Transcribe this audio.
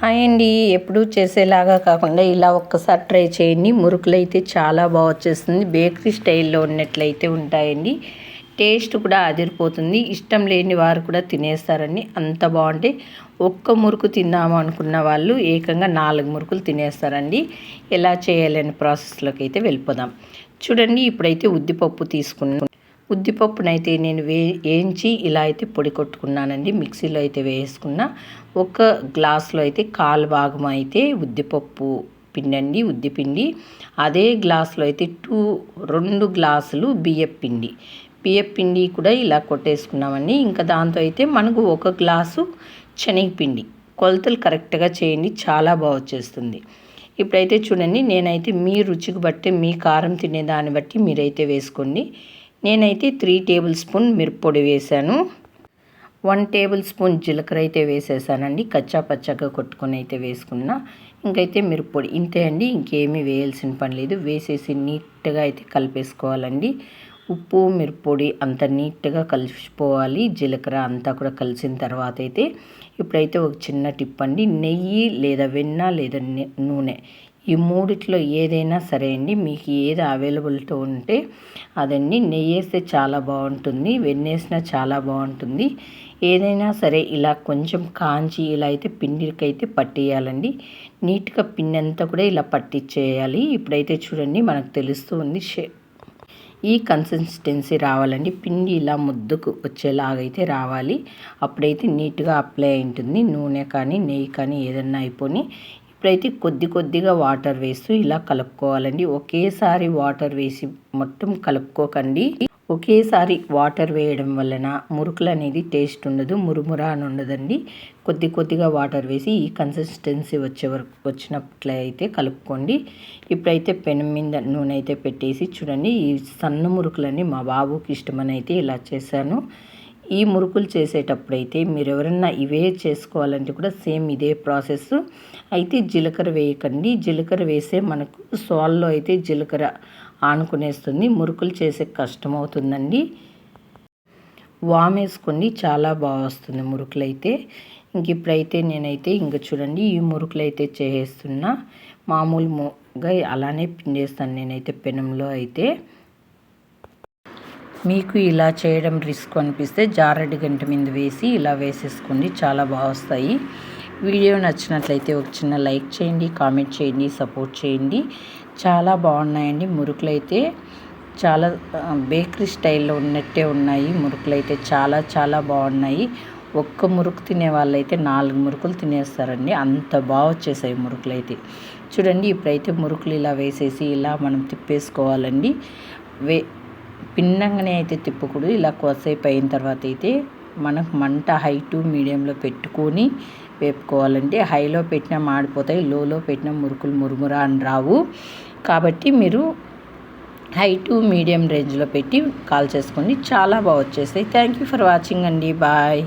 Hi అండి. ఎప్పుడు చేసేలాగా కాకుండా ఇలా ఒక్కసారి ట్రై చేయండి. మురుకులు అయితే చాలా బాగా వచ్చేస్తుంది. బేకరీ స్టైల్లో ఉన్నట్లయితే ఉంటాయండి. టేస్ట్ కూడా అదిరిపోతుంది. ఇష్టం లేని వారు కూడా తినేస్తారండి. అంత బాగుంటే ఒక్క మురుకు తిందాము అనుకున్న వాళ్ళు ఏకంగా నాలుగు మురుకులు తినేస్తారండి. ఎలా చేయాలని ప్రాసెస్లోకి అయితే వెళ్ళిపోదాం. చూడండి ఇప్పుడైతే ఉద్దిపప్పు తీసుకున్నాను ఉద్దిపప్పునైతే నేను వే వేయించి ఇలా అయితే పొడి కొట్టుకున్నానండి. మిక్సీలో అయితే వేసుకున్న ఒక గ్లాస్లో అయితే కాలు భాగం అయితే ఉద్దిపప్పు పిండి అండి ఉద్దిపిండి. అదే గ్లాసులో అయితే టూ రెండు గ్లాసులు బియ్యం పిండి. బియ్యం పిండి కూడా ఇలా కొట్టేసుకున్నామండి. ఇంకా దాంతో అయితే మనకు ఒక గ్లాసు శనగపిండి. కొలతలు కరెక్ట్గా చేయండి చాలా బాగా వచ్చేస్తుంది. ఇప్పుడైతే చూడండి నేనైతే మీ రుచికి బట్టి మీ కారం తినే దాన్ని బట్టి మీరైతే వేసుకోండి. నేనైతే త్రీ టేబుల్ స్పూన్ మిరప్పొడి వేశాను. వన్ టేబుల్ స్పూన్ జీలకర్ర అయితే వేసేసానండి. కచ్చా పచ్చగా కొట్టుకొని అయితే వేసుకున్నా. ఇంకైతే మిరప్పొడి ఇంతే అండి. ఇంకేమీ వేయాల్సిన పని లేదు. వేసేసి నీట్గా అయితే కలిపేసుకోవాలండి. ఉప్పు మిరప్పొడి అంత నీట్గా కలిసిపోవాలి. జీలకర్ర అంతా కూడా కలిసిన తర్వాత అయితే ఇప్పుడైతే ఒక చిన్న టిప్ అండి. నెయ్యి లేదా వెన్న లేదా నూనె ఈ మూడిట్లో ఏదైనా సరే అండి మీకు ఏది అవైలబిలిటీ ఉంటే అదండి. నెయ్యి వేస్తే చాలా బాగుంటుంది వెన్నేసినా చాలా బాగుంటుంది. ఏదైనా సరే ఇలా కొంచెం కాంచి ఇలా అయితే పిండికైతే పట్టేయాలండి. నీట్గా పిండి అంతా కూడా ఇలా పట్టించేయాలి ఇప్పుడైతే చూడండి మనకు తెలుస్తుంది ఈ కన్సిస్టెన్సీ రావాలండి. పిండి ఇలా ముద్దుకు వచ్చేలాగైతే రావాలి. అప్పుడైతే నీట్గా అప్లై ఉంటుంది. నూనె కానీ నెయ్యి కానీ ఏదన్నా అయిపోయి ఇప్పుడైతే కొద్ది కొద్దిగా వాటర్ వేస్తూ ఇలా కలుపుకోవాలండి. ఒకేసారి వాటర్ వేసి మొత్తం కలుపుకోకండి. ఒకేసారి వాటర్ వేయడం వలన మురుకులు అనేది టేస్ట్ ఉండదు మురుమురా అని ఉండదండి. కొద్ది కొద్దిగా వాటర్ వేసి ఈ కన్సిస్టెన్సీ వచ్చే వరకు వచ్చినట్లయితే కలుపుకోండి. ఇప్పుడైతే పెనం మీద నూనె అయితే పెట్టేసి చూడండి ఈ సన్న మురుకులని మా బాబుకి ఇష్టమని అయితే ఇలా చేశాను. ఈ మురుకులు చేసేటప్పుడైతే మీరు ఎవరన్నా ఇవే చేసుకోవాలంటే కూడా సేమ్ ఇదే ప్రాసెస్. అయితే జీలకర్ర వేయకండి. జీలకర్ర వేసే మనకు సోల్లో అయితే జీలకర్ర ఆనుకునేస్తుంది. మురుకులు చేసే కష్టం అవుతుందండి. వామేసుకోండి చాలా బాగా వస్తుంది మురుకులు అయితే ఇంక ఇప్పుడైతే నేనైతే ఇంక చూడండి ఈ మురుకులు అయితే చేసేస్తున్నా మామూలుగా అలానే పిండేస్తాను నేనైతే పెనంలో అయితే. మీకు ఇలా చేయడం రిస్క్ అనిపిస్తే జారడి గంట మీద వేసి ఇలా వేసేసుకోండి. చాలా బాగా వస్తాయి వీడియో నచ్చినట్లయితే ఒక చిన్న లైక్ చేయండి కామెంట్ చేయండి సపోర్ట్ చేయండి. చాలా బాగున్నాయండి మురుకులు అయితే చాలా బేకరీ స్టైల్లో ఉన్నట్టే ఉన్నాయి మురుకులు అయితే చాలా చాలా బాగున్నాయి. ఒక్క మురుకు తినే వాళ్ళైతే నాలుగు మురుకులు తినేస్తారండి. అంత బాగా వచ్చేసాయి మురుకులు అయితే చూడండి ఇప్పుడైతే మురుకులు ఇలా వేసేసి ఇలా మనం తిప్పేసుకోవాలండి. వే పిన్నంగానే అయితే తిప్పకూడదు ఇలా కోసేపు అయిన తర్వాత అయితే మనకు మంట హై టు మీడియంలో పెట్టుకొని వేపుకోవాలంటే హైలో పెట్టినా మాడిపోతాయి లోలో పెట్టిన మురుకులు మురుమురా అని రావు. కాబట్టి మీరు హై టు మీడియం రేంజ్లో పెట్టి కాల్ చేసుకోండి చాలా బాగా వచ్చేస్తాయి. థ్యాంక్ యూ ఫర్ వాచింగ్ అండి. బాయ్.